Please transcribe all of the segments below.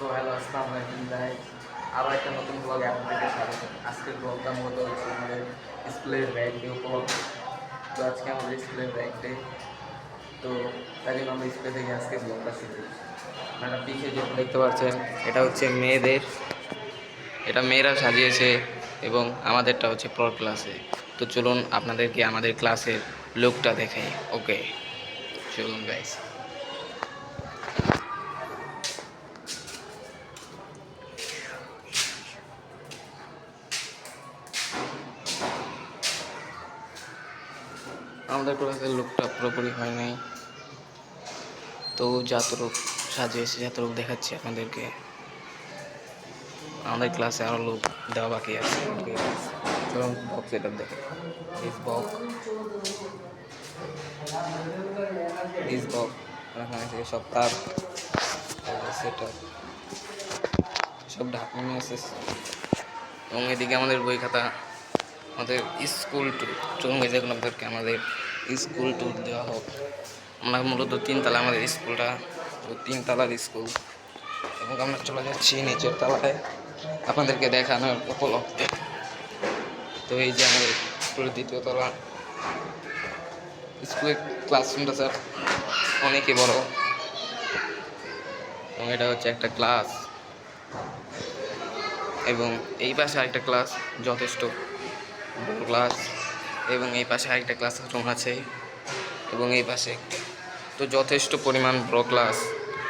So hello আসসালামু আলাইকুম guys আরও একটা নতুন ব্লগে আপনাদেরকে স্বাগত। আজকের ব্লগটা মূলত হচ্ছে আমাদের স্কুলের ব্যাগ ডে উপলক্ষে তো আজকে আমাদের স্কুলের ব্যাগ ডে তো তাই জন্য আমরা স্কুলে থেকে আজকে ব্লগটা শুরু ম্যাডাম পিছিয়ে যেটা দেখতে পাচ্ছেন, এটা হচ্ছে মেয়েদের। এটা মেয়েরা সাজিয়েছে এবং আমাদেরটা হচ্ছে পর ক্লাসে তো চলুন আপনাদেরকে আমাদের ক্লাসের লুকটা দেখাই। ওকে চলুন গাইস আমাদের ক্লাসের লুকটা পুরোপুরি হয় নাই। তো যতটুক সাজিয়েছে যতটুক দেখাচ্ছি আপনাদেরকে। আমাদের ক্লাসে আরও লোক দেওয়া বাকি আছে। আছে চলুন বক্স এটা দেখে। ইস বক ইস বক এখানে থেকে সব তার সেটা সব ঢাকনা এসেছে এবং এদিকে আমাদের বই খাতা। আমাদের স্কুল ট্যুর। চলুন দেখুন আপনাদেরকে আমাদের স্কুল ট্যুর দেওয়া হোক। আমরা মূলত তিনতলা আমাদের স্কুলটা, তো তিনতলার স্কুল। এবং আমরা চলে যাচ্ছি নিচের তলায় আপনাদেরকে দেখানোর উপলক্ষে। তো এই যে আমাদের স্কুলের দ্বিতীয় তলা। স্কুলের ক্লাসরুমটা স্যার অনেকই বড়। এবং এটা হচ্ছে একটা ক্লাস। এবং এই পাশে আরেকটা ক্লাস যথেষ্ট। বড় ক্লাস এবং এই পাশে আরেকটা ক্লাসরুম আছে এবং এই পাশে তো যথেষ্ট পরিমাণ বড় ক্লাস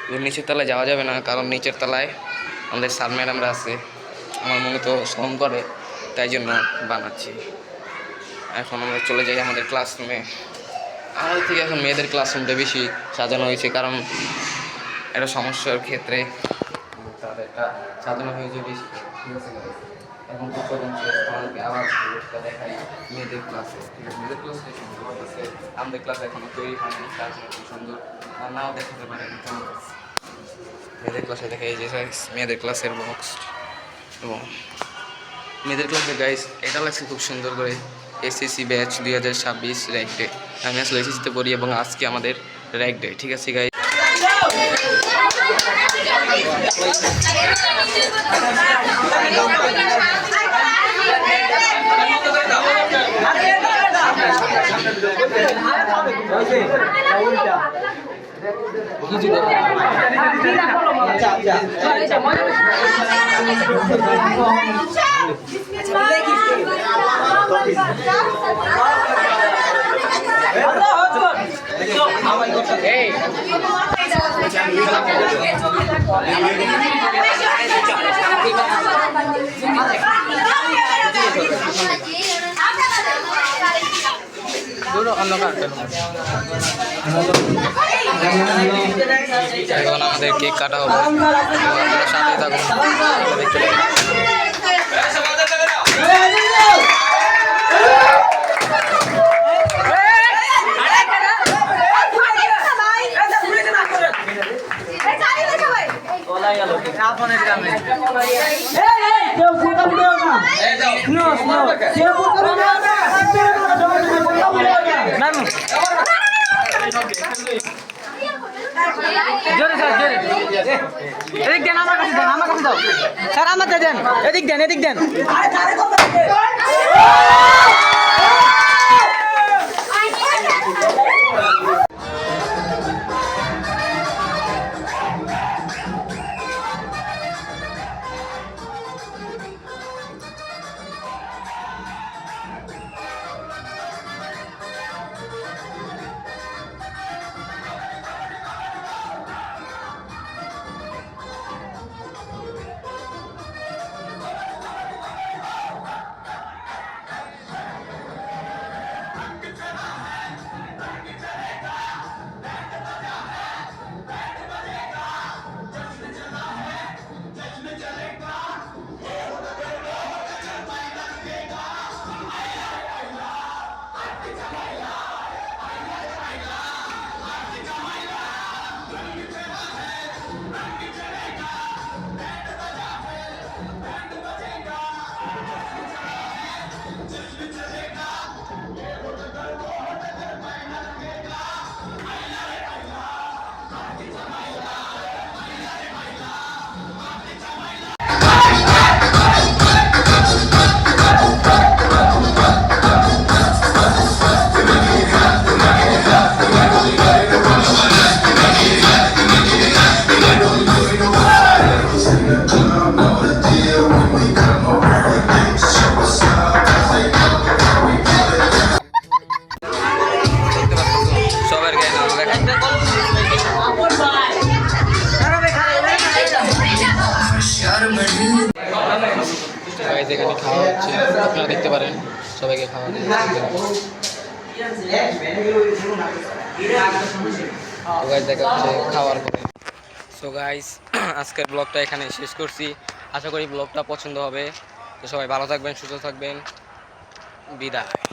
এবং নিচের তলায় যাওয়া যাবে না, কারণ নিচের তলায় আমাদের স্যার ম্যাডামরা আছে। আমার মনে তো শ্রম করে, তাই জন্য বানাচ্ছি। এখন আমরা চলে যাই আমাদের ক্লাসরুমে আমাদের থেকে এখন মেয়েদের ক্লাসরুমটা বেশি সাজানো হয়েছে, কারণ একটা সমস্যার ক্ষেত্রে তাদেরটা সাজানো হয়েছে বেশি ঠিক আছে? এখন শেষ আবার লোকটা দেখাই। মেয়েদের ক্লাসে ঠিক আছে? মেয়েদের ক্লাসটা সুন্দর আছে। আমাদের ক্লাস এখনও তৈরি হয়নি তার সুন্দর। আর নাও দেখাতে আছে। মেয়েদের ক্লাসে দেখা এই যে মেয়েদের ক্লাসের বক্স এবং মেয়েদের ক্লাসে গাইস এটা লাগছে খুব সুন্দর করে এসএসসি ব্যাচ দুই হাজার ছাব্বিশ র্যাক ডে আমি আসলে এসএসসিতে পড়ি এবং আজকে আমাদের র্যাক ডে ঠিক আছে গাইস Hey! এই অন্ধকার এখন আমাদের কেক কাটা হবে সাথে থাকুন। জোরে স্যার জোরে এদিক দেন আমার কাছে দেন আমার কাছে দাও স্যার আমার দেন এদিক দেন এদিক দেন যেখানে খাওয়া হচ্ছে, আপনারা দেখতে পারেন, সবাইকে খাওয়া হচ্ছে। খাওয়ার পরে। সো গাইস আজকের ব্লগটা এখানে শেষ করছি। আশা করি ব্লগটা পছন্দ হবে। তো সবাই ভালো থাকবেন, সুস্থ থাকবেন। বিদায়।